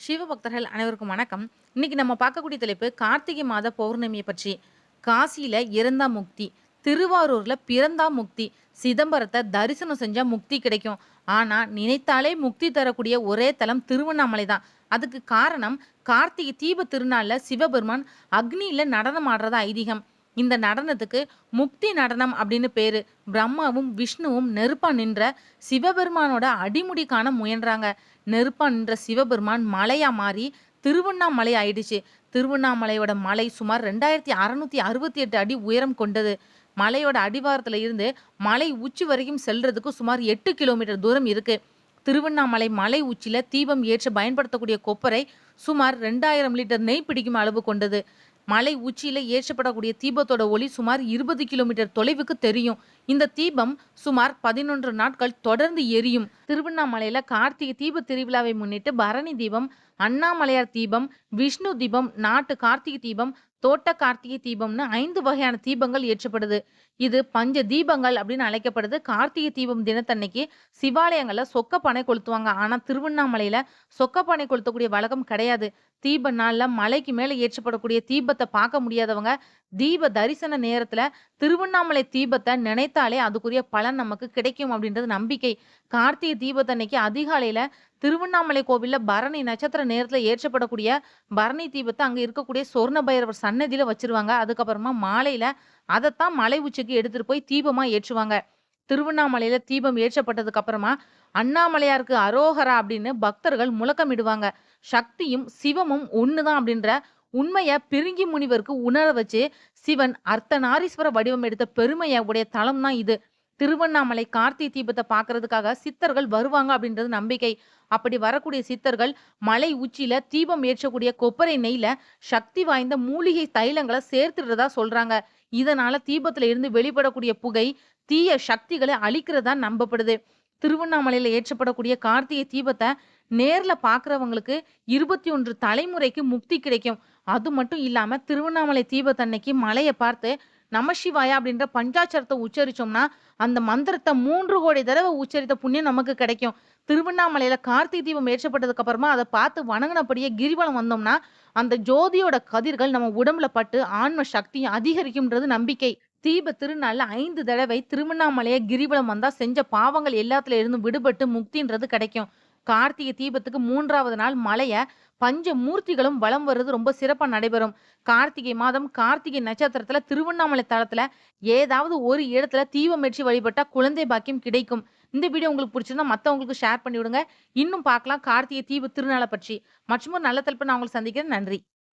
சிவபக்தர்கள் அனைவருக்கும் வணக்கம். இன்னைக்கு நம்ம பார்க்கக்கூடிய தலைப்பு கார்த்திகை மாத பௌர்ணமியை பற்றி. காசியில இறந்தா முக்தி திருவாரூர்ல பிறந்தா முக்தி சிதம்பரத்தை தரிசனம் செஞ்சா முக்தி கிடைக்கும். ஆனா நினைத்தாலே முக்தி தரக்கூடிய ஒரே தலம் திருவண்ணாமலை தான். அதுக்கு காரணம் கார்த்திகை தீப திருநாளில் சிவபெருமான் அக்னியில நடனம் ஆடுறதா ஐதீகம். இந்த நடனத்துக்கு முக்தி நடனம் அப்படின்னு பேரு. பிரம்மாவும் விஷ்ணுவும் நெருப்பா நின்ற சிவபெருமானோட அடிமுடி காண முயன்றாங்க. நெருப்பா நின்ற சிவபெருமான் மலையா மாறி திருவண்ணாமலை ஆயிடுச்சு. திருவண்ணாமலையோட மலை சுமார் ரெண்டாயிரத்தி அறுநூத்தி அறுபத்தி எட்டு அடி உயரம் கொண்டது. மலையோட அடிவாரத்துல இருந்து மலை உச்சி வரைக்கும் செல்றதுக்கு சுமார் எட்டு கிலோமீட்டர் தூரம் இருக்கு. திருவண்ணாமலை மலை உச்சியில தீபம் ஏற்ற பயன்படுத்தக்கூடிய கொப்பரை சுமார் ரெண்டாயிரம் லிட்டர் நெய் பிடிக்கும் அளவு கொண்டது. மலை உச்சியில ஏற்றப்படக்கூடிய தீபத்தோட ஒளி சுமார் இருபது கிலோமீட்டர் தொலைவுக்கு தெரியும். இந்த தீபம் சுமார் பதினொன்று நாட்கள் தொடர்ந்து எரியும். திருவண்ணாமலையில கார்த்திகை தீப திருவிழாவை முன்னிட்டு பரணி தீபம் அண்ணாமலையார் தீபம் விஷ்ணு தீபம் நாட்டு கார்த்திகை தீபம் தோட்ட கார்த்திகை தீபம்னு ஐந்து வகையான தீபங்கள் ஏற்றப்படுது. இது பஞ்ச தீபங்கள் அப்படின்னு அழைக்கப்படுது. கார்த்திகை தீபம் தினத்தன்னைக்கு சிவாலயங்களில் சொக்கப்பனை கொளுத்துவாங்க. ஆனால் திருவண்ணாமலையில் சொக்கப்பனை கொளுத்தக்கூடிய வழக்கம் கிடையாது. தீப நாளில் மலைக்கு மேலே ஏற்றப்படக்கூடிய தீபத்தை பார்க்க முடியாதவங்க தீப தரிசன நேரத்தில் திருவண்ணாமலை தீபத்தை நினைத்தாலே அதுக்குரிய பலன் நமக்கு கிடைக்கும் அப்படின்றது நம்பிக்கை. கார்த்திகை தீபத்தன்னைக்கு அதிகாலையில் திருவண்ணாமலை கோவிலில் பரணி நட்சத்திர நேரத்தில் ஏற்றப்படக்கூடிய பரணி தீபத்தை அங்கே இருக்கக்கூடிய சொர்ண பைரவர் சன்னதியில் வச்சிருவாங்க. அதுக்கப்புறமா மாலையில் அதைத்தான் மலை உச்சிக்கு எடுத்துகிட்டு போய் தீபமாக ஏற்றுவாங்க. திருவண்ணாமலையில் தீபம் ஏற்றப்பட்டதுக்கு அப்புறமா அண்ணாமலையாருக்கு அரோகரா அப்படின்னு பக்தர்கள் முழக்கமிடுவாங்க. சக்தியும் சிவமும் ஒன்று தான் அப்படின்ற உண்மையை பிரிங்கி முனிவருக்கு உணர வச்சு சிவன் அர்த்தநாரீஸ்வர வடிவம் எடுத்த பெருமையை உடைய தலம் தான் இது. திருவண்ணாமலை கார்த்திகை தீபத்தை பார்க்கறதுக்காக சித்தர்கள் வருவாங்க அப்படின்றது நம்பிக்கை. அப்படி வரக்கூடிய சித்தர்கள் மலை உச்சியில தீபம் ஏற்றக்கூடிய கொப்பரை நெய்ல சக்தி வாய்ந்த மூலிகை தைலங்களை சேர்த்துடுறதா சொல்றாங்க. இதனால தீபத்துல இருந்து வெளிப்படக்கூடிய புகை தீய சக்திகளை அழிக்கிறதா நம்பப்படுது. திருவண்ணாமலையில ஏற்றப்படக்கூடிய கார்த்திகை தீபத்தை நேர்ல பாக்குறவங்களுக்கு இருபத்தி ஒன்று தலைமுறைக்கு முக்தி கிடைக்கும். அது மட்டும் இல்லாம திருவண்ணாமலை தீபத்தன்னைக்கு மலையை பார்த்து நமசிவாயா அப்படின்ற பஞ்சாட்சரத்தை உச்சரிச்சோம்னா அந்த மந்திரத்தை மூன்று கோடி தடவை உச்சரித்த புண்ணியம் நமக்கு கிடைக்கும். திருவண்ணாமலையில கார்த்திகை தீபம் ஏற்றப்பட்டதுக்கு அப்புறமா அதை பார்த்து வணங்கினபடியே கிரிவலம் வந்தோம்னா அந்த ஜோதியோட கதிர்கள் நம்ம உடம்புல பட்டு ஆன்ம சக்தியும் அதிகரிக்கும்ன்றது நம்பிக்கை. தீப திருநாள்ல ஐந்து தடவை திருவண்ணாமலையை கிரிவலம் வந்தா செஞ்ச பாவங்கள் எல்லாத்துல இருந்தும் விடுபட்டு முக்தின்றது கிடைக்கும். கார்த்திகை தீபத்துக்கு மூன்றாவது நாள் மலையை பஞ்ச மூர்த்திகளும் வலம் வர்றது ரொம்ப சிறப்பாக நடைபெறும். கார்த்திகை மாதம் கார்த்திகை நட்சத்திரத்தில் திருவண்ணாமலை தளத்தில் ஏதாவது ஒரு இடத்துல தீபம் வழிபட்டால் குழந்தை பாக்கியம் கிடைக்கும். இந்த வீடியோ உங்களுக்கு பிடிச்சிருந்தா மற்றவங்களுக்கு ஷேர் பண்ணிவிடுங்க. இன்னும் பார்க்கலாம் கார்த்திகை தீப திருநாளை பற்றி. மற்றும் ஒரு நல்ல தலைப்பு நான் உங்களுக்கு சந்திக்கிறேன். நன்றி.